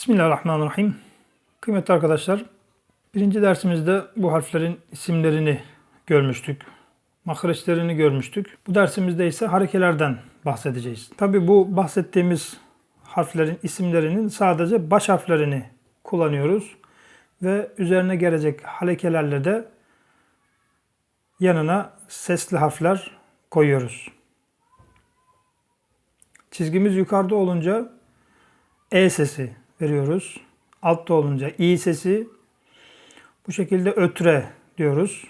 Bismillahirrahmanirrahim. Kıymetli arkadaşlar, birinci dersimizde bu harflerin isimlerini görmüştük. Mahreçlerini görmüştük. Bu dersimizde ise harekelerden bahsedeceğiz. Tabi bu bahsettiğimiz harflerin isimlerinin sadece baş harflerini kullanıyoruz. Ve üzerine gelecek harekelerle de yanına sesli harfler koyuyoruz. Çizgimiz yukarıda olunca E sesi veriyoruz. Altta olunca İ sesi. Bu şekilde ötre diyoruz.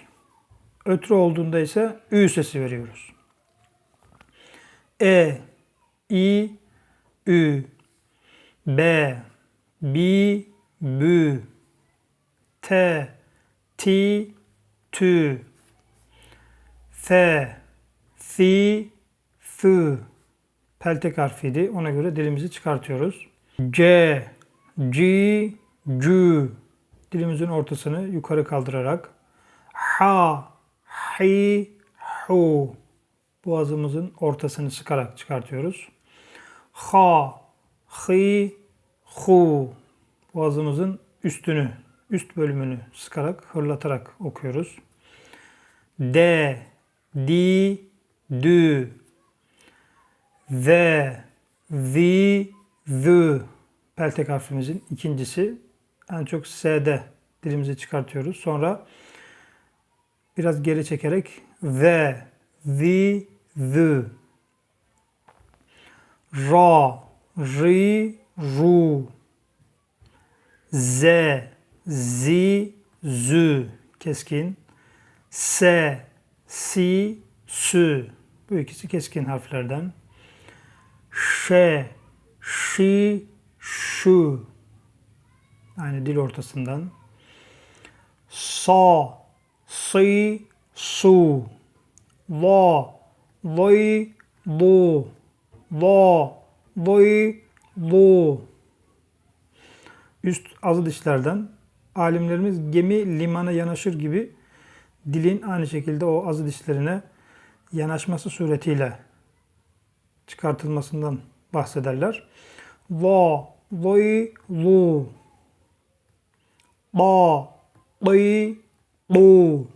Ötre olduğunda ise Ü sesi veriyoruz. E, İ, Ü, B, Bi, Bü, T, Ti, Tü, F, Fi, Fü. Peltek harfiydi. Ona göre dilimizi çıkartıyoruz. C, G, Cü. Dilimizin ortasını yukarı kaldırarak. Ha, Hi, Hu. Boğazımızın ortasını sıkarak çıkartıyoruz. Ha, Hi, Hu. Boğazımızın üstünü, üst bölümünü sıkarak, hırlatarak okuyoruz. D, Di, Dü. V, Vi, Vü. Peltek harfimizin ikincisi. En çok S'de dilimizi çıkartıyoruz. Sonra biraz geri çekerek V, Vi, Vü. Ra, Ri, Ru. Z, Zi, Zü. Keskin. S, Si, Sü. Bu ikisi keskin harflerden. Ş, Şi, Şu. Yani dil ortasından. Sa, Si, Su. La, Li, Lu. La, Li, Lu. Üst azı dişlerden alimlerimiz gemi limana yanaşır gibi dilin aynı şekilde o azı dişlerine yanaşması suretiyle çıkartılmasından bahsederler. La, lu. La, li, lu.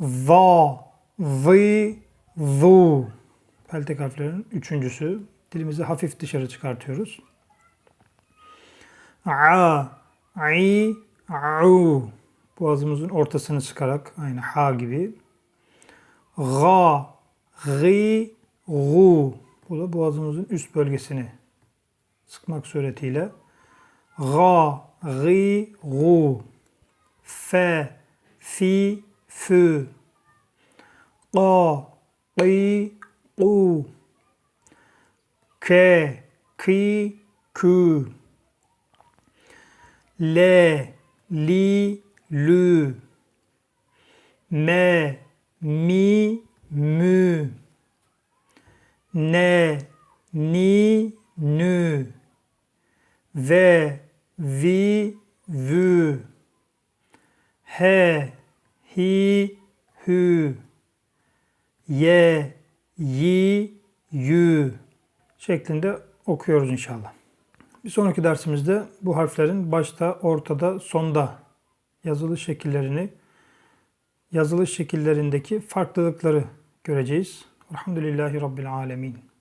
Va, vi, vu. Peltek harflerinin üçüncüsü. Dilimizi hafif dışarı çıkartıyoruz. A, i, au. Boğazımızın ortasını sıkarak aynı ha gibi. Ga, gi, gu. Bu da boğazımızın üst bölgesini sıkmak suretiyle. Ga, gi, gu. Fe, fi, fü. Ga, gi, gu. Ke, ki, kü. Le, li, lü. Me, mi, mü. Ne, ni, nü. Ve, vi, vü. He, hi, hü. Ye, yi, yü. Şeklinde okuyoruz inşallah. Bir sonraki dersimizde bu harflerin başta, ortada, sonda yazılış şekillerini, yazılış şekillerindeki farklılıkları göreceğiz. Elhamdülillahi Rabbil Alemin.